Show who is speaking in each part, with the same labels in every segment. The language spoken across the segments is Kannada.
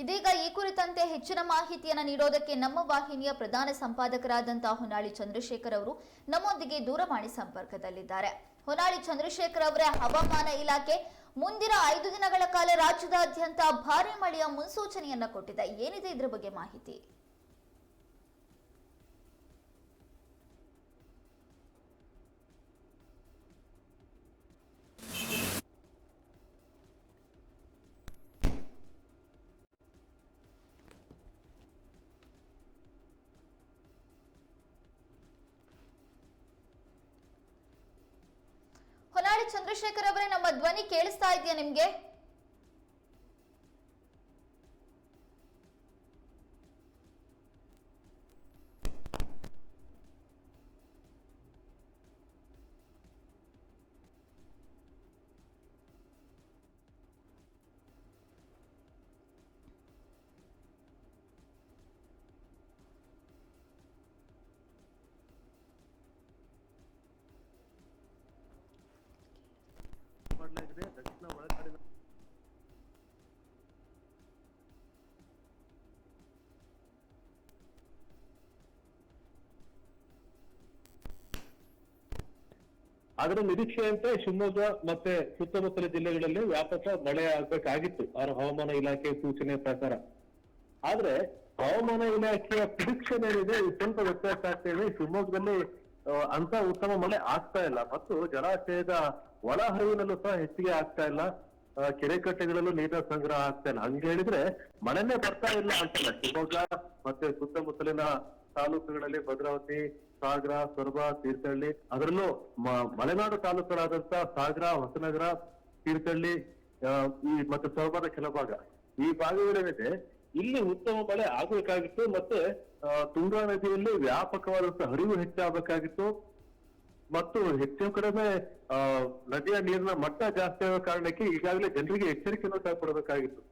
Speaker 1: ಇದೀಗ ಈ ಕುರಿತಂತೆ ಹೆಚ್ಚಿನ ಮಾಹಿತಿಯನ್ನು ನೀಡೋದಕ್ಕೆ ನಮ್ಮ ವಾಹಿನಿಯ ಪ್ರಧಾನ ಸಂಪಾದಕರಾದಂತಹ ಹೊನ್ನಾಳಿ ಚಂದ್ರಶೇಖರ್ ಅವರು ನಮ್ಮೊಂದಿಗೆ ದೂರವಾಣಿ ಸಂಪರ್ಕದಲ್ಲಿದ್ದಾರೆ. ಹೊನ್ನಾಳಿ ಚಂದ್ರಶೇಖರ್ ಅವರ, ಹವಾಮಾನ ಇಲಾಖೆ ಮುಂದಿನ ಐದು ದಿನಗಳ ಕಾಲ ರಾಜ್ಯದಾದ್ಯಂತ ಭಾರಿ ಮಳೆಯ ಮುನ್ಸೂಚನೆಯನ್ನ ಕೊಟ್ಟಿದೆ. ಏನಿದೆ ಇದರ ಬಗ್ಗೆ ಮಾಹಿತಿ? ಚಂದ್ರಶೇಖರ್ ಅವರೇ ನಮ್ಮ ಧ್ವನಿ ಕೇಳಿಸ್ತಾ ಇದೆಯಾ ನಿಮ್ಗೆ?
Speaker 2: ಒಳನಾಡಿನ ಅದರ ನಿರೀಕ್ಷೆಯಂತೆ ಶಿವಮೊಗ್ಗ ಮತ್ತೆ ಸುತ್ತಮುತ್ತಲ ಜಿಲ್ಲೆಗಳಲ್ಲಿ ವ್ಯಾಪಕ ಮಳೆ ಆಗಬೇಕಾಗಿತ್ತು. ಅವರ ಹವಾಮಾನ ಇಲಾಖೆ ಸೂಚನೆ ಪ್ರಕಾರ. ಆದ್ರೆ ಹವಾಮಾನ ಇಲಾಖೆಯ ಪ್ರಿಡಿಕ್ಷನ್ ಏನಿದೆ ಸ್ವಲ್ಪ ವ್ಯತ್ಯಾಸ ಆಗ್ತಾ ಇದೆ. ಶಿವಮೊಗ್ಗದಲ್ಲಿ ಅಂತ ಉತ್ತಮ ಮಳೆ ಆಗ್ತಾ ಇಲ್ಲ. ಮತ್ತು ಜಲಾಶಯದ ಒಳಹರಿವಿನಲ್ಲೂ ಸಹ ಹೆಚ್ಚಿಗೆ ಆಗ್ತಾ ಇಲ್ಲ. ಕೆರೆಕಟ್ಟೆಗಳಲ್ಲೂ ಕೆರೆ ಕಟ್ಟೆಗಳಲ್ಲೂ ನೀರಿನ ಸಂಗ್ರಹ ಆಗ್ತಾ ಇಲ್ಲ. ಹಂಗ ಹೇಳಿದ್ರೆ ಮಳೆನೇ ಬರ್ತಾ ಇಲ್ಲ ಅಂತಲ್ಲ. ಶಿವಮೊಗ್ಗ ಮತ್ತೆ ಸುತ್ತಮುತ್ತಲಿನ ತಾಲೂಕುಗಳಲ್ಲಿ ಭದ್ರಾವತಿ, ಸಾಗರ, ಸೊರಬ, ತೀರ್ಥಹಳ್ಳಿ, ಅದರಲ್ಲೂ ಮಲೆನಾಡು ತಾಲೂಕುಗಳಾದಂತ ಸಾಗರ, ಹೊಸನಗರ, ತೀರ್ಥಹಳ್ಳಿ ಈ ಮತ್ತೆ ಸೊರಬದ ಕೆಲ ಭಾಗ. ಈ ಭಾಗಗಳೇನಿದೆ ಇಲ್ಲಿ ಉತ್ತಮ ಮಳೆ ಆಗ್ಬೇಕಾಗಿತ್ತು ಮತ್ತೆ ತುಂಗಾ ನದಿಯಲ್ಲಿ ವ್ಯಾಪಕವಾದಂತಹ ಹರಿವು ಹೆಚ್ಚಾಗಬೇಕಾಗಿತ್ತು. ಮತ್ತು ಹೆಚ್ಚು ಕಡಿಮೆ ನದಿಯ ನೀರಿನ ಮಟ್ಟ ಜಾಸ್ತಿ ಆಗೋ ಕಾರಣಕ್ಕೆ ಈಗಾಗಲೇ ಜನರಿಗೆ ಎಚ್ಚರಿಕೆಯನ್ನು ಕೊಡಬೇಕಾಗಿತ್ತು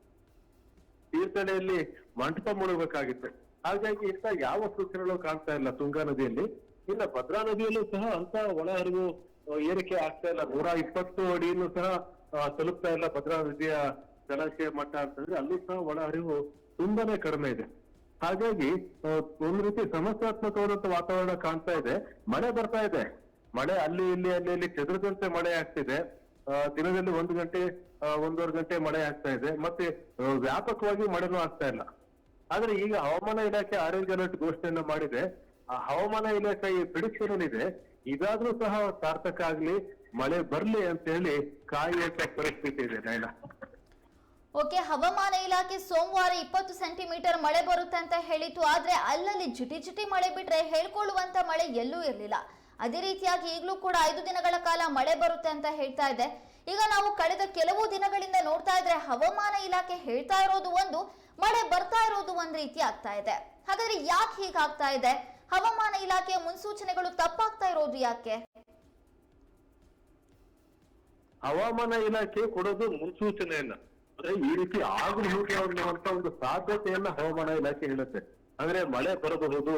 Speaker 2: ತೀರ್ಥಹಳ್ಳಿಯಲ್ಲಿ ಮಂಟಪ ಮುಳುಗಬೇಕಾಗಿತ್ತು. ಹಾಗಾಗಿ ಇಂಥ ಯಾವ ಸೂಚನೆಗಳು ಕಾಣ್ತಾ ಇಲ್ಲ ತುಂಗಾ ನದಿಯಲ್ಲಿ. ಇಲ್ಲ ಭದ್ರಾ ನದಿಯಲ್ಲೂ ಸಹ ಅಂತ ಒಳಹರಿವು ಏರಿಕೆ ಆಗ್ತಾ ಇಲ್ಲ. ನೂರ ಇಪ್ಪತ್ತು ಅಡಿಯನ್ನು ಸಹ ತಲುಪ್ತಾ ಇಲ್ಲ ಭದ್ರಾ ನದಿಯ ಜಲಾಶಯ ಮಟ್ಟ ಅಂತಂದ್ರೆ ಅಲ್ಲೂ ಸಹ ಒಳಹರಿವು ತುಂಬಾನೇ ಕಡಿಮೆ ಇದೆ. ಹಾಗಾಗಿ ಒಂದ್ ರೀತಿ ಸಮಸ್ಯಾತ್ಮಕವಾದಂತ ವಾತಾವರಣ ಕಾಣ್ತಾ ಇದೆ. ಮಳೆ ಬರ್ತಾ ಇದೆ. ಮಳೆ ಅಲ್ಲಿ, ಇಲ್ಲಿ ಅಲ್ಲಿ, ಇಲ್ಲಿ ಚದುರದಂತೆ ಮಳೆ ಆಗ್ತಿದೆ. ದಿನದಲ್ಲಿ ಒಂದು ಗಂಟೆ ಒಂದೂವರೆ ಗಂಟೆ ಮಳೆ ಆಗ್ತಾ ಇದೆ. ಮತ್ತೆ ವ್ಯಾಪಕವಾಗಿ ಮಳೆನೂ ಆಗ್ತಾ ಇಲ್ಲ. ಆದ್ರೆ ಈಗ ಹವಾಮಾನ ಇಲಾಖೆ ಆರೆಂಜ್ ಅಲರ್ಟ್ ಘೋಷಣೆಯನ್ನ ಮಾಡಿದೆ. ಆ, ಹವಾಮಾನ ಇಲಾಖೆ ಈ ಪ್ರಿಡಿಕ್ಷನ್ ಏನಿದೆ ಇದಾದ್ರೂ ಸಹ ಸಾರ್ಥಕ ಆಗ್ಲಿ, ಮಳೆ ಬರ್ಲಿ ಅಂತ ಹೇಳಿ ಕಾಯುವಂತ ಪರಿಸ್ಥಿತಿ ಇದೆ ನೈನಾ
Speaker 1: ಓಕೆ, ಹವಾಮಾನ ಇಲಾಖೆ ಸೋಮವಾರ ಇಪ್ಪತ್ತು ಸೆಂಟಿಮೀಟರ್ ಮಳೆ ಬರುತ್ತೆ ಅಂತ ಹೇಳಿತ್ತು. ಆದ್ರೆ ಅಲ್ಲಲ್ಲಿ ಜಿಟಿ ಜಿಟಿ ಮಳೆ ಬಿಟ್ರೆ ಹೇಳ್ಕೊಳ್ಳುವಂತ ಮಳೆ ಎಲ್ಲೂ ಇರಲಿಲ್ಲ. ಅದೇ ರೀತಿಯಾಗಿ ಈಗಲೂ ಕೂಡ ಐದು ದಿನಗಳ ಕಾಲ ಮಳೆ ಬರುತ್ತೆ ಅಂತ ಹೇಳ್ತಾ ಇದೆ. ಈಗ ನಾವು ಕಳೆದ ಕೆಲವು ದಿನಗಳಿಂದ ನೋಡ್ತಾ ಇದ್ರೆ ಹವಾಮಾನ ಇಲಾಖೆ ಹೇಳ್ತಾ ಇರೋದು ಒಂದು, ಮಳೆ ಬರ್ತಾ ಇರೋದು ಒಂದ್ ರೀತಿ ಆಗ್ತಾ ಇದೆ. ಹಾಗಾದ್ರೆ ಯಾಕೆ ಹೀಗಾಗ್ತಾ ಇದೆ? ಹವಾಮಾನ ಇಲಾಖೆಯ ಮುನ್ಸೂಚನೆಗಳು ತಪ್ಪಾಗ್ತಾ ಇರೋದು ಯಾಕೆ?
Speaker 2: ಹವಾಮಾನ ಇಲಾಖೆ ಕೊಡೋದು ಮುನ್ಸೂಚನೆಯನ್ನ. ಅಂದ್ರೆ ಈ ರೀತಿ ಆಗಬಹುದು ಅನ್ನುವಂತ ಒಂದು ಸಾಧ್ಯತೆಯನ್ನ ಹವಾಮಾನ ಇಲಾಖೆ ಹೇಳುತ್ತೆ. ಅಂದ್ರೆ ಮಳೆ ಬರಬಹುದು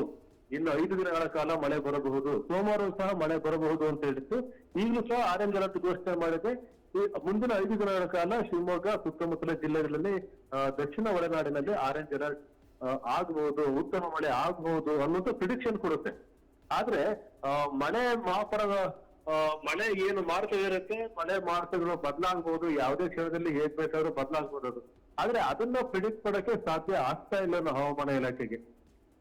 Speaker 2: ಇನ್ನು ಐದು ದಿನಗಳ ಕಾಲ ಮಳೆ ಬರಬಹುದು ಸೋಮವಾರ ಸಹ ಮಳೆ ಬರಬಹುದು ಅಂತ ಹೇಳಿತ್ತು. ಈಗಲೂ ಸಹ ಆರೆಂಜ್ ಅಲರ್ಟ್ ಘೋಷಣೆ ಮಾಡಿದೆ. ಮುಂದಿನ ಐದು ದಿನಗಳ ಕಾಲ ಶಿವಮೊಗ್ಗ ಸುತ್ತಮುತ್ತಲ ಜಿಲ್ಲೆಗಳಲ್ಲಿ ದಕ್ಷಿಣ ಒಳನಾಡಿನಲ್ಲಿ ಆರೆಂಜ್ ಅಲರ್ಟ್ ಆಗಬಹುದು ಉತ್ತಮ ಮಳೆ ಆಗಬಹುದು ಅನ್ನೋದು ಪ್ರಿಡಿಕ್ಷನ್ ಕೊಡುತ್ತೆ. ಆದ್ರೆ ಮಳೆ ಆ, ಮಳೆ ಏನು ಮಾರುತ ಇರುತ್ತೆ, ಮಳೆ ಮಾರುತಗಳು ಬದ್ಲಾಗ್ಬೋದು ಯಾವುದೇ ಕ್ಷಣದಲ್ಲಿ ಹೇಗ್ ಬೇಕಾದ್ರೂ ಬದಲಾಗಬಹುದು ಅದು ಆದ್ರೆ ಅದನ್ನ ಪ್ರಿಡಿಕ್ಟ್ ಮಾಡಕ್ಕೆ ಸಾಧ್ಯ ಆಗ್ತಾ ಇಲ್ಲ ಅನ್ನೋ ಹವಾಮಾನ ಇಲಾಖೆಗೆ.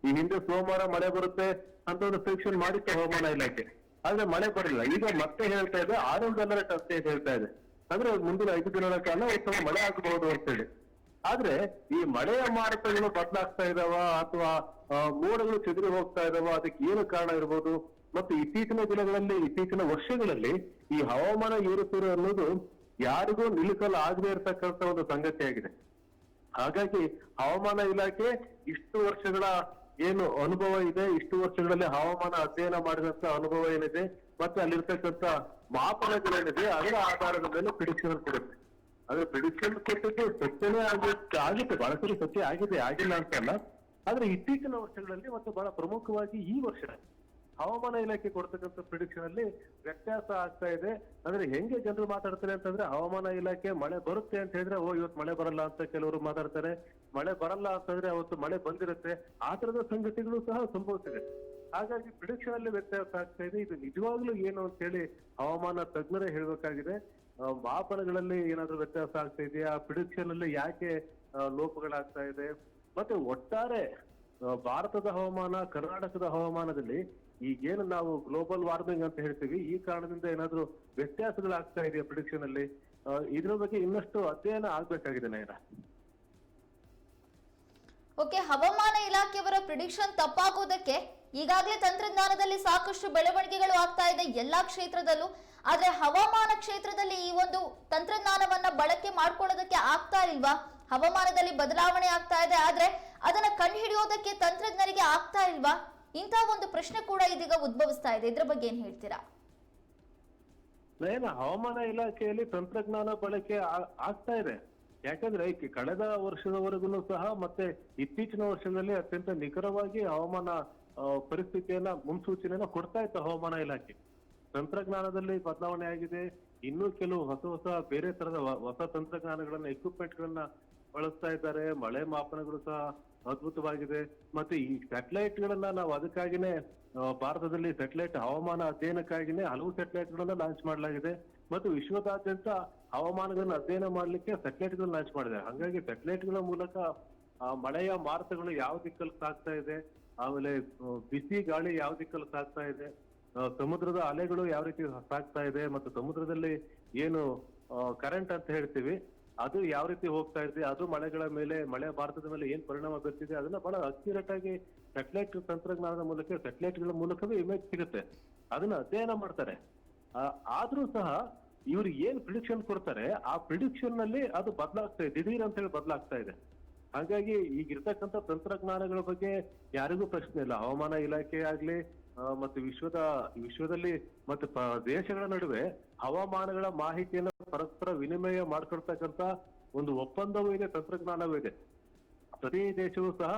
Speaker 2: ಈ ಹಿಂದೆ ಸೋಮವಾರ ಮಳೆ ಬರುತ್ತೆ ಅಂತ ಒಂದು ಪ್ರಿಡಿಕ್ಷನ್ ಮಾಡಿತ್ತು ಹವಾಮಾನ ಇಲಾಖೆ. ಆದ್ರೆ ಮಳೆ ಬರಲಿಲ್ಲ. ಈಗ ಮತ್ತೆ ಹೇಳ್ತಾ ಇದೆ ಆರೆಂಜ್ ಅಲರ್ಟ್ ಅಂತ ಹೇಳ್ತಾ ಇದೆ. ಅಂದ್ರೆ ಮುಂದಿನ ಐದು ದಿನಗಳ ಕಾಲ ಉತ್ತಮ ಮಳೆ ಆಗಬಹುದು ಅಂತೇಳಿ. ಆದ್ರೆ ಈ ಮಳೆಯ ಮಾರುತಗಳು ಬದಲಾಗ್ತಾ ಇದಾವ ಅಥವಾ ಮೋಡಗಳು ಚದುರಿ ಹೋಗ್ತಾ ಇದಾವ, ಅದಕ್ಕೆ ಏನು ಕಾರಣ ಇರ್ಬೋದು? ಮತ್ತು ಇತ್ತೀಚಿನ ದಿನಗಳಲ್ಲಿ, ಇತ್ತೀಚಿನ ವರ್ಷಗಳಲ್ಲಿ ಈ ಹವಾಮಾನ ಏರುಪೇರು ಅನ್ನೋದು ಯಾರಿಗೂ ನಿಲ್ಲಿಸಲು ಆಗದೆ ಇರತಕ್ಕಂತ ಒಂದು ಸಂಗತಿಯಾಗಿದೆ ಹಾಗಾಗಿ ಹವಾಮಾನ ಇಲಾಖೆ ಇಷ್ಟು ವರ್ಷಗಳ ಏನು ಅನುಭವ ಇದೆ, ಇಷ್ಟು ವರ್ಷಗಳಲ್ಲಿ ಹವಾಮಾನ ಅಧ್ಯಯನ ಮಾಡಿದಂತ ಅನುಭವ ಏನಿದೆ, ಮತ್ತೆ ಅಲ್ಲಿರ್ತಕ್ಕಂಥ ಮಾಪನಗಳೇನಿದೆ, ಅದರ ಆಧಾರದ ಮೇಲೆ ಪ್ರಿಡಿಕ್ಷನ್ ಕೊಡುತ್ತೆ. ಆದ್ರೆ ಪ್ರಿಡಿಕ್ಷನ್ ಕೊಟ್ಟಿದ್ದು ಸತ್ಯನೇ ಆಗುತ್ತೆ ಆಗುತ್ತೆ, ಬಹಳಷ್ಟು ಸತ್ಯ ಆಗಿದೆ, ಆಗಿಲ್ಲ ಅಂತಲ್ಲ. ಆದ್ರೆ ಇತ್ತೀಚಿನ ವರ್ಷಗಳಲ್ಲಿ ಮತ್ತು ಬಹಳ ಪ್ರಮುಖವಾಗಿ ಈ ವರ್ಷ. ಹವಾಮಾನ ಇಲಾಖೆ ಕೊಡ್ತಕ್ಕಂಥ ಪ್ರಿಡಿಕ್ಷನ್ ಅಲ್ಲಿ ವ್ಯತ್ಯಾಸ ಆಗ್ತಾ ಇದೆ. ಅಂದ್ರೆ ಹೆಂಗೆ ಜನರು ಮಾತಾಡ್ತಾರೆ ಅಂತಂದ್ರೆ ಹವಾಮಾನ ಇಲಾಖೆ ಮಳೆ ಬರುತ್ತೆ ಅಂತ ಹೇಳಿದ್ರೆ, ಓ, ಇವತ್ತು ಮಳೆ ಬರಲ್ಲ ಅಂತ ಕೆಲವರು ಮಾತಾಡ್ತಾರೆ. ಮಳೆ ಬರಲ್ಲ ಅಂತಂದ್ರೆ ಅವತ್ತು ಮಳೆ ಬಂದಿರುತ್ತೆ. ಆ ತರದ ಸಂಗತಿಗಳು ಸಹ ಸಂಭವಿಸಿದೆ. ಹಾಗಾಗಿ ಪ್ರಿಡಿಕ್ಷನ್ ಅಲ್ಲಿ ವ್ಯತ್ಯಾಸ ಆಗ್ತಾ ಇದೆ. ಇದು ನಿಜವಾಗ್ಲೂ ಏನು ಅಂತ ಹೇಳಿ ಹವಾಮಾನ ತಜ್ಞರೇ ಹೇಳ್ಬೇಕಾಗಿದೆ. ಮಾಪನಗಳಲ್ಲಿ ಏನಾದ್ರೂ ವ್ಯತ್ಯಾಸ ಆಗ್ತಾ ಇದೆಯಾ? ಪ್ರಿಡಿಕ್ಷನ್ ಅಲ್ಲಿ ಯಾಕೆ ಲೋಪಗಳಾಗ್ತಾ ಇದೆ? ಮತ್ತೆ ಒಟ್ಟಾರೆ ಭಾರತದ ಹವಾಮಾನ, ಕರ್ನಾಟಕದ ಹವಾಮಾನದಲ್ಲಿ ಈಗೇನು ನಾವು ಗ್ಲೋಬಲ್ ವಾರ್ಮಿಂಗ್ ಅಂತ ಹೇಳ್ತೀವಿ, ಈ ಕಾರಣದಿಂದ ಏನಾದ್ರೂ ವ್ಯತ್ಯಾಸಗಳಾಗ್ತಾ ಇದೆಯಾ ಪ್ರಿಡಿಕ್ಷನ್ ಅಲ್ಲಿ? ಇದ್ರ ಬಗ್ಗೆ ಇನ್ನಷ್ಟು ಅಧ್ಯಯನ ಆಗ್ಬೇಕಾಗಿದೆ ನಯನ.
Speaker 1: ಓಕೆ ಹವಾಮಾನ ಇಲಾಖೆಯವರ ಪ್ರಿಡಿಕ್ಷನ್ ತಪ್ಪಾಗೋದಕ್ಕೆ ಈಗಾಗಲೇ ತಂತ್ರಜ್ಞಾನದಲ್ಲಿ ಸಾಕಷ್ಟು ಬೆಳವಣಿಗೆಗಳು ಆಗ್ತಾ ಇದೆ ಎಲ್ಲಾ ಕ್ಷೇತ್ರದಲ್ಲೂ. ಆದ್ರೆ ಹವಾಮಾನ ಕ್ಷೇತ್ರದಲ್ಲಿ ಈ ಒಂದು ತಂತ್ರಜ್ಞಾನವನ್ನ ಬಳಕೆ ಮಾಡ್ಕೊಳ್ಳೋದಕ್ಕೆ ಆಗ್ತಾ ಇಲ್ವಾ? ಹವಾಮಾನದಲ್ಲಿ ಬದಲಾವಣೆ ಆಗ್ತಾ ಇದೆ, ಆದ್ರೆ ಅದನ್ನ ಕಂಡುಹಿಡಿಯೋದಕ್ಕೆ ತಂತ್ರಜ್ಞರಿಗೆ ಆಗ್ತಾ ಇಲ್ವಾ? ಇಂಥ ಒಂದು ಪ್ರಶ್ನೆ ಕೂಡ ಇದೀಗ ಉದ್ಭವಿಸ್ತಾ ಇದೆ. ಇದ್ರ ಬಗ್ಗೆ ಏನ್ ಹೇಳ್ತೀರಾ?
Speaker 2: ಏನು ಹವಾಮಾನ ಇಲಾಖೆಯಲ್ಲಿ ತಂತ್ರಜ್ಞಾನ ಬಳಕೆ ಆಗ್ತಾ ಇದೆ. ಯಾಕಂದ್ರೆ ಕಳೆದ ವರ್ಷದವರೆಗೂ ಸಹ ಮತ್ತೆ ಇತ್ತೀಚಿನ ವರ್ಷದಲ್ಲಿ ಅತ್ಯಂತ ನಿಖರವಾಗಿ ಹವಾಮಾನ ಪರಿಸ್ಥಿತಿಯನ್ನ ಮುನ್ಸೂಚನೆಯನ್ನ ಕೊಡ್ತಾ ಇತ್ತು ಹವಾಮಾನ ಇಲಾಖೆ. ತಂತ್ರಜ್ಞಾನದಲ್ಲಿ ಬದಲಾವಣೆ ಆಗಿದೆ. ಇನ್ನೂ ಕೆಲವು ಹೊಸ ಹೊಸ ಬೇರೆ ತರದ ಹೊಸ ತಂತ್ರಜ್ಞಾನಗಳನ್ನ ಎಕ್ವಿಪ್ಮೆಂಟ್ ಗಳನ್ನ ಬಳಸ್ತಾ ಇದ್ದಾರೆ. ಮಳೆ ಮಾಪನಗಳು ಸಹ ಅದ್ಭುತವಾಗಿದೆ. ಮತ್ತೆ ಈ ಸ್ಯಾಟಲೈಟ್ ಗಳನ್ನ ನಾವು ಅದಕ್ಕಾಗಿನೇ ಭಾರತದಲ್ಲಿ ಸ್ಯಾಟಲೈಟ್ ಹವಾಮಾನ ಅಧ್ಯಯನಕ್ಕಾಗಿನೇ ಹಲವು ಸ್ಯಾಟಲೈಟ್ ಗಳನ್ನ ಲಾಂಚ್ ಮಾಡಲಾಗಿದೆ. ಮತ್ತು ವಿಶ್ವದಾದ್ಯಂತ ಹವಾಮಾನಗಳನ್ನ ಅಧ್ಯಯನ ಮಾಡಲಿಕ್ಕೆ ಸ್ಯಾಟಲೈಟ್ ಗಳನ್ನ ಲಾಂಚ್ ಮಾಡಿದೆ. ಹಾಗಾಗಿ ಸ್ಯಾಟಲೈಟ್ಗಳ ಮೂಲಕ ಮಳೆಯ ಮಾರುತಗಳು ಯಾವ ದಿಕ್ಕಲ್ಲಿ ಸಾಗ್ತಾ ಇದೆ, ಆಮೇಲೆ ಬಿಸಿ ಗಾಳಿ ಯಾವ ದಿಕ್ಕಲ್ಲಿ ಸಾಗ್ತಾ ಇದೆ ಸಮುದ್ರದ ಅಲೆಗಳು ಯಾವ ರೀತಿ ಸಾಗ್ತಾ ಇದೆ, ಮತ್ತು ಸಮುದ್ರದಲ್ಲಿ ಏನು ಕರೆಂಟ್ ಅಂತ ಹೇಳ್ತೀವಿ. ಅದು ಯಾವ ರೀತಿ ಹೋಗ್ತಾ ಇದೆ, ಅದು ಮಳೆಗಳ ಮೇಲೆ, ಮಳೆ ಭಾರತದ ಮೇಲೆ ಏನ್ ಪರಿಣಾಮ ಬೀರ್ತಿದೆ, ಅದನ್ನ ಬಹಳ ಅಕ್ಯುರೇಟ್ ಆಗಿ ಸೆಟಲೈಟ್ ತಂತ್ರಜ್ಞಾನದ ಮೂಲಕ ಸೆಟಲೈಟ್ಗಳ ಮೂಲಕವೇ ಇಮೇಜ್ ಸಿಗುತ್ತೆ. ಅದನ್ನ ಅಧ್ಯಯನ ಮಾಡ್ತಾರೆ. ಆದ್ರೂ ಸಹ ಇವ್ರು ಏನ್ ಪ್ರಿಡಿಕ್ಷನ್ ಕೊಡ್ತಾರೆ, ಆ ಪ್ರಿಡಿಕ್ಷನ್ನಲ್ಲಿ ಅದು ಬದಲಾಗ್ತಾ ಇದೆ, ದಿಢೀರ್ ಅಂತ ಹೇಳಿ ಬದಲಾಗ್ತಾ ಇದೆ. ಹಾಗಾಗಿ ಈಗಿರ್ತಕ್ಕಂಥ ತಂತ್ರಜ್ಞಾನಗಳ ಬಗ್ಗೆ ಯಾರಿಗೂ ಪ್ರಶ್ನೆ ಇಲ್ಲ. ಹವಾಮಾನ ಇಲಾಖೆ ಆಗ್ಲಿ ಮತ್ತು ವಿಶ್ವದ, ವಿಶ್ವದಲ್ಲಿ ಮತ್ತು ದೇಶಗಳ ನಡುವೆ ಹವಾಮಾನಗಳ ಮಾಹಿತಿಯನ್ನು ಪರಸ್ಪರ ವಿನಿಮಯ ಮಾಡ್ಕೊಳ್ತಕ್ಕಂತ ಒಂದು ಒಪ್ಪಂದವೂ ಇದೆ, ತಂತ್ರಜ್ಞಾನವೂ ಇದೆ. ಪ್ರತಿ ದೇಶವೂ ಸಹ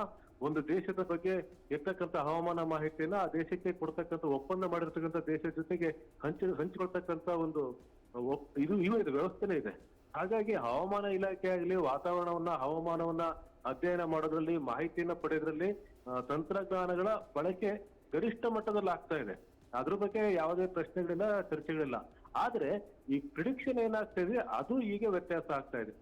Speaker 2: ಒಂದು ದೇಶದ ಬಗ್ಗೆ ಇರ್ತಕ್ಕಂಥ ಹವಾಮಾನ ಮಾಹಿತಿಯನ್ನ ಆ ದೇಶಕ್ಕೆ ಕೊಡ್ತಕ್ಕಂಥ ಒಪ್ಪಂದ ಮಾಡಿರ್ತಕ್ಕಂಥ ದೇಶದ ಜೊತೆಗೆ ಹಂಚಿ, ಹಂಚಿಕೊಳ್ತಕ್ಕಂಥ ಒಂದು ಇದು ಇವು ಇದೆ ವ್ಯವಸ್ಥೆನೇ ಇದೆ. ಹಾಗಾಗಿ ಹವಾಮಾನ ಇಲಾಖೆ ಆಗಲಿ, ವಾತಾವರಣವನ್ನ, ಹವಾಮಾನವನ್ನ ಅಧ್ಯಯನ ಮಾಡೋದ್ರಲ್ಲಿ, ಮಾಹಿತಿಯನ್ನ ಪಡೆಯೋದ್ರಲ್ಲಿ ತಂತ್ರಜ್ಞಾನಗಳ ಬಳಕೆ ಗರಿಷ್ಠ ಮಟ್ಟದಲ್ಲಿ ಆಗ್ತಾ ಇದೆ. ಅದ್ರ ಬಗ್ಗೆ ಯಾವುದೇ ಪ್ರಶ್ನೆಗಳಿಲ್ಲ, ಚರ್ಚೆಗಳಿಲ್ಲ. ಆದ್ರೆ ಈ ಪ್ರಿಡಿಕ್ಷನ್ ಏನಾಗ್ತಾ ಇದೆ, ಅದು ಈಗ ವ್ಯತ್ಯಾಸ ಆಗ್ತಾ ಇದೆ.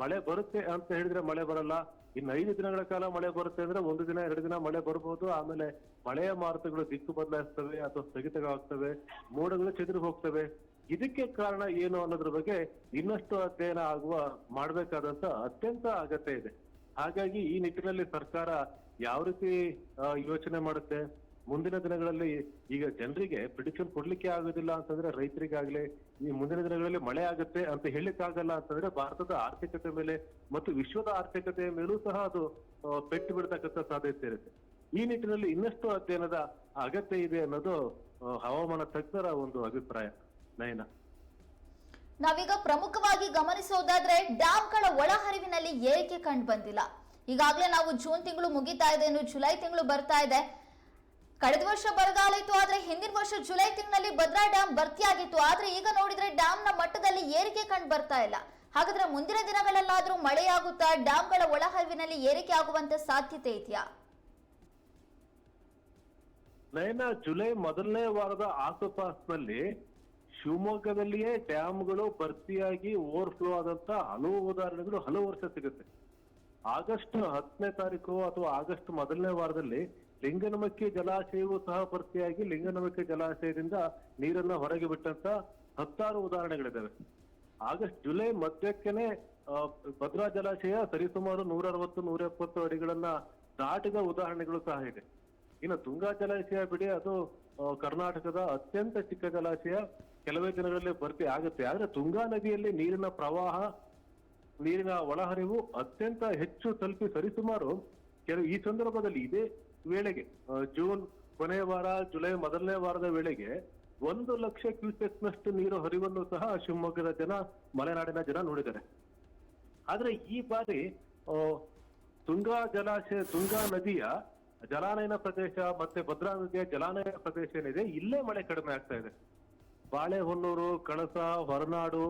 Speaker 2: ಮಳೆ ಬರುತ್ತೆ ಅಂತ ಹೇಳಿದ್ರೆ ಮಳೆ ಬರಲ್ಲ. ಇನ್ನು ಐದು ದಿನಗಳ ಕಾಲ ಮಳೆ ಬರುತ್ತೆ ಅಂದ್ರೆ ಒಂದು ದಿನ, ಎರಡು ದಿನ ಮಳೆ ಬರ್ಬೋದು. ಆಮೇಲೆ ಮಳೆಯ ಮಾರುತಗಳು ದಿಕ್ಕು ಬದಲಾಯಿಸ್ತವೆ, ಅಥವಾ ಸ್ಥಗಿತಗಳಾಗ್ತವೆ, ಮೋಡಗಳು ಚದುರಿ ಹೋಗ್ತವೆ. ಇದಕ್ಕೆ ಕಾರಣ ಏನು ಅನ್ನೋದ್ರ ಬಗ್ಗೆ ಇನ್ನಷ್ಟು ಅಧ್ಯಯನ ಆಗುವ, ಮಾಡಬೇಕಾದಂತ ಅತ್ಯಂತ ಅಗತ್ಯ ಇದೆ. ಹಾಗಾಗಿ ಈ ನಿಟ್ಟಿನಲ್ಲಿ ಸರ್ಕಾರ ಯಾವ ರೀತಿ ಯೋಚನೆ ಮಾಡುತ್ತೆ? ಮುಂದಿನ ದಿನಗಳಲ್ಲಿ ಈಗ ಜನರಿಗೆ ಪ್ರಿಡಿಕ್ಷನ್ ಕೊಡ್ಲಿಕ್ಕೆ ಆಗೋದಿಲ್ಲ ಅಂತಂದ್ರೆ ರೈತರಿಗಾಗ್ಲಿ, ಈ ಮುಂದಿನ ದಿನಗಳಲ್ಲಿ ಮಳೆ ಆಗುತ್ತೆ ಅಂತ ಹೇಳಲಿಕ್ಕಾಗಲ್ಲ ಅಂತಂದ್ರೆ ಭಾರತದ ಆರ್ಥಿಕತೆ ಮೇಲೆ ಮತ್ತು ವಿಶ್ವದ ಆರ್ಥಿಕತೆಯ ಮೇಲೂ ಸಹ ಅದು ಪೆಟ್ಟು ಬಿಡ್ತಕ್ಕಂಥ ಸಾಧ್ಯತೆ ಇರುತ್ತೆ. ಈ ನಿಟ್ಟಿನಲ್ಲಿ ಇನ್ನಷ್ಟು ಅಧ್ಯಯನದ ಅಗತ್ಯ ಇದೆ ಅನ್ನೋದು ಹವಾಮಾನ ತಜ್ಞರ ಒಂದು ಅಭಿಪ್ರಾಯ. ನಯನ.
Speaker 1: ನಾವೀಗ ಪ್ರಮುಖವಾಗಿ ಗಮನಿಸೋದಾದ್ರೆ ಡ್ಯಾಮ್ಗಳ ಒಳಹರಿವಿನಲ್ಲಿ ಏರಿಕೆ ಕಂಡು ಬಂದಿಲ್ಲ. ಈಗಾಗಲೇ ನಾವು ಜೂನ್ ತಿಂಗಳು ಮುಗಿತಾ ಇದೆ ಜುಲೈ ತಿಂಗಳು ಬರ್ತಾ ಇದೆ. ಕಳೆದ ವರ್ಷ ಬರಗಾಲ ಇತ್ತು, ಆದ್ರೆ ಹಿಂದಿನ ವರ್ಷ ಜುಲೈ ತಿಂಗಳಲ್ಲಿ ಭದ್ರಾ ಡ್ಯಾಮ್ ಭರ್ತಿಯಾಗಿತ್ತು ಆದ್ರೆ ಈಗ ನೋಡಿದ್ರೆ ಡ್ಯಾಮ್ನ ಮಟ್ಟದಲ್ಲಿ ಏರಿಕೆ ಕಂಡು ಬರ್ತಾ ಇಲ್ಲ. ಹಾಗಾದ್ರೆ ಮುಂದಿನ ದಿನಗಳಲ್ಲಾದ್ರೂ ಮಳೆಯಾಗುತ್ತಾ ಡ್ಯಾಂಗಳ ಒಳಹರಿವಿನಲ್ಲಿ ಏರಿಕೆ ಆಗುವಂತ ಸಾಧ್ಯತೆ ಇದೆಯಾ?
Speaker 2: ನಯನ, ಜುಲೈ ಮೊದಲನೇ ವಾರದ ಆಸುಪಾಸಿನಲ್ಲಿ ಶಿವಮೊಗ್ಗದಲ್ಲಿಯೇ ಡ್ಯಾಮ್ಗಳು ಭರ್ತಿಯಾಗಿ ಓವರ್ಫ್ಲೋ ಆದಂತ ಹಲವು ಉದಾಹರಣೆಗಳು ಹಲವು ವರ್ಷ ಸಿಗುತ್ತೆ. ಆಗಸ್ಟ್ ಹತ್ತನೇ ತಾರೀಕು ಅಥವಾ ಆಗಸ್ಟ್ ಮೊದಲನೇ ವಾರದಲ್ಲಿ ಲಿಂಗನಮಕ್ಕಿ ಜಲಾಶಯವೂ ಸಹ ಭರ್ತಿಯಾಗಿ ಲಿಂಗನಮಕ್ಕಿ ಜಲಾಶಯದಿಂದ ನೀರನ್ನ ಹೊರಗೆ ಬಿಟ್ಟಂತ ಹತ್ತಾರು ಉದಾಹರಣೆಗಳಿದ್ದಾವೆ. ಆಗಸ್ಟ್ ಜುಲೈ ಮಧ್ಯಕ್ಕೇನೆ ಭದ್ರಾ ಜಲಾಶಯ ಸರಿಸುಮಾರು ನೂರ ಅರವತ್ತು ನೂರ ಎಪ್ಪತ್ತು ಅಡಿಗಳನ್ನ ದಾಟಿದ ಉದಾಹರಣೆಗಳು ಸಹ ಇದೆ. ಇನ್ನು ತುಂಗಾ ಜಲಾಶಯ ಬಿಡಿ, ಅದು ಕರ್ನಾಟಕದ ಅತ್ಯಂತ ಚಿಕ್ಕ ಜಲಾಶಯ. ಕೆಲವೇ ದಿನಗಳಲ್ಲಿ ಭರ್ತಿ ಆಗುತ್ತೆ. ಆದ್ರೆ ತುಂಗಾ ನದಿಯಲ್ಲಿ ನೀರಿನ ಪ್ರವಾಹ ನೀರಿನ ಒಳಹರಿವು ಅತ್ಯಂತ ಹೆಚ್ಚು ತಲುಪಿ ಸರಿಸುಮಾರು ಕೆಲವು ಈ ಸಂದರ್ಭದಲ್ಲಿ ಇದೇ ವೇಳೆಗೆ ಜೂನ್ ಕೊನೆಯ ವಾರ, ಜುಲೈ ಮೊದಲನೇ ವಾರದ ವೇಳೆಗೆ ಒಂದು ಲಕ್ಷ ಕ್ಯೂಸೆಕ್ ನಷ್ಟು ನೀರು ಹರಿವನ್ನು ಸಹ ಶಿವಮೊಗ್ಗದ ಜನ, ಮಲೆನಾಡಿನ ಜನ ನೋಡಿದ್ದಾರೆ. ಆದ್ರೆ ಈ ಬಾರಿ ತುಂಗಾ ಜಲಾಶಯ, ತುಂಗಾ ನದಿಯ ಜಲಾನಯನ ಪ್ರದೇಶ ಮತ್ತೆ ಭದ್ರಾ ನದಿಯ ಜಲಾನಯನ ಪ್ರದೇಶ ಏನಿದೆ, ಇಲ್ಲೇ ಮಳೆ ಕಡಿಮೆ ಆಗ್ತಾ ಇದೆ. ಬಾಳೆಹೊನ್ನೂರು, ಕಳಸ, ಹೊರನಾಡು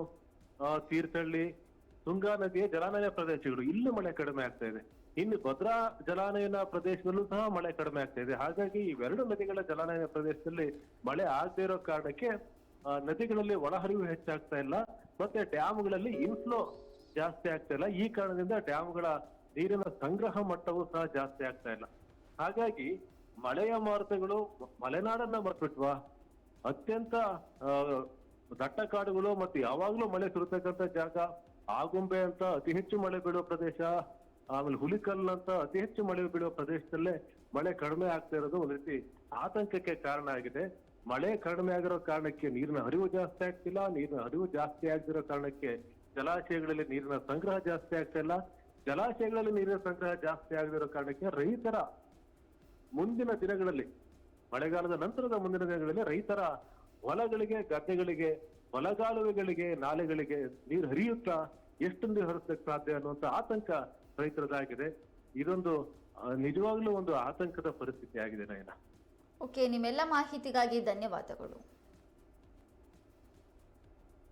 Speaker 2: ತೀರ್ಥಹಳ್ಳಿ ತುಂಗಾ ನದಿಯ ಜಲಾನಯನ ಪ್ರದೇಶಗಳು ಇಲ್ಲೂ ಮಳೆ ಕಡಿಮೆ ಆಗ್ತಾ ಇದೆ. ಇನ್ನು ಭದ್ರಾ ಜಲಾನಯನ ಪ್ರದೇಶದಲ್ಲೂ ಸಹ ಮಳೆ ಕಡಿಮೆ ಆಗ್ತಾ ಇದೆ. ಹಾಗಾಗಿ ಇವೆರಡು ನದಿಗಳ ಜಲಾನಯನ ಪ್ರದೇಶದಲ್ಲಿ ಮಳೆ ಆಗದೇ ಇರೋ ಕಾರಣಕ್ಕೆ ನದಿಗಳಲ್ಲಿ ಒಳಹರಿವು ಹೆಚ್ಚಾಗ್ತಾ ಇಲ್ಲ. ಮತ್ತೆ ಡ್ಯಾಮ್ಗಳಲ್ಲಿ ಇನ್ಫ್ಲೋ ಜಾಸ್ತಿ ಆಗ್ತಾ ಇಲ್ಲ. ಈ ಕಾರಣದಿಂದ ಡ್ಯಾಮ್ಗಳ ನೀರಿನ ಸಂಗ್ರಹ ಮಟ್ಟವೂ ಸಹ ಜಾಸ್ತಿ ಆಗ್ತಾ ಇಲ್ಲ. ಹಾಗಾಗಿ ಮಳೆಯ ಮಾರುತಗಳು, ಮಲೆನಾಡನ್ನ ಮರ್ತ್ಬಿಟ್ವಾ. ಅತ್ಯಂತ ದಟ್ಟ ಕಾಡುಗಳು ಮತ್ತು ಯಾವಾಗ್ಲೂ ಮಳೆ ಸುರತಕ್ಕಂತ ಜಾಗ ಆಗುಂಬೆ ಅಂತ ಅತಿ ಹೆಚ್ಚು ಮಳೆ ಬೀಳುವ ಪ್ರದೇಶ, ಆಮೇಲೆ ಹುಲಿಕಲ್ ಅಂತ ಅತಿ ಹೆಚ್ಚು ಮಳೆ ಬೀಳುವ ಪ್ರದೇಶದಲ್ಲೇ ಮಳೆ ಕಡಿಮೆ ಆಗ್ತಾ ಇರೋದು ಒಂದ್ ರೀತಿ ಆತಂಕಕ್ಕೆ ಕಾರಣ ಆಗಿದೆ. ಮಳೆ ಕಡಿಮೆ ಆಗಿರೋ ಕಾರಣಕ್ಕೆ ನೀರಿನ ಹರಿವು ಜಾಸ್ತಿ ಆಗ್ತಿಲ್ಲ, ನೀರಿನ ಹರಿವು ಜಾಸ್ತಿ ಆಗದಿರೋ ಕಾರಣಕ್ಕೆ ಜಲಾಶಯಗಳಲ್ಲಿ ನೀರಿನ ಸಂಗ್ರಹ ಜಾಸ್ತಿ ಆಗ್ತಾ ಇಲ್ಲ. ಜಲಾಶಯಗಳಲ್ಲಿ ನೀರಿನ ಸಂಗ್ರಹ ಜಾಸ್ತಿ ಆಗದಿರೋ ಕಾರಣಕ್ಕೆ ರೈತರ ಮುಂದಿನ ದಿನಗಳಲ್ಲಿ, ಮಳೆಗಾಲದ ನಂತರದ ಮುಂದಿನ ದಿನಗಳಲ್ಲಿ ರೈತರ ಹೊಲಗಳಿಗೆ, ಗದ್ದೆಗಳಿಗೆ, ಹೊಲಗಾಲುವೆಗಳಿಗೆ, ನಾಲೆಗಳಿಗೆ ನೀರು ಹರಿಯುತ್ತಾ ಎಷ್ಟು ನೀರು ಹರಿಸಲಿಕ್ಕೆ ಸಾಧ್ಯ ಅನ್ನುವಂತ ಆತಂಕ ರೈತರದಾಗಿದೆ. ಇದೊಂದು ನಿಜವಾಗ್ಲೂ ಒಂದು ಆತಂಕದ ಪರಿಸ್ಥಿತಿ ಆಗಿದೆ ನಯನ.
Speaker 1: ಓಕೆ ನಿಮ್ಮೆಲ್ಲ ಮಾಹಿತಿಗಾಗಿ ಧನ್ಯವಾದಗಳು.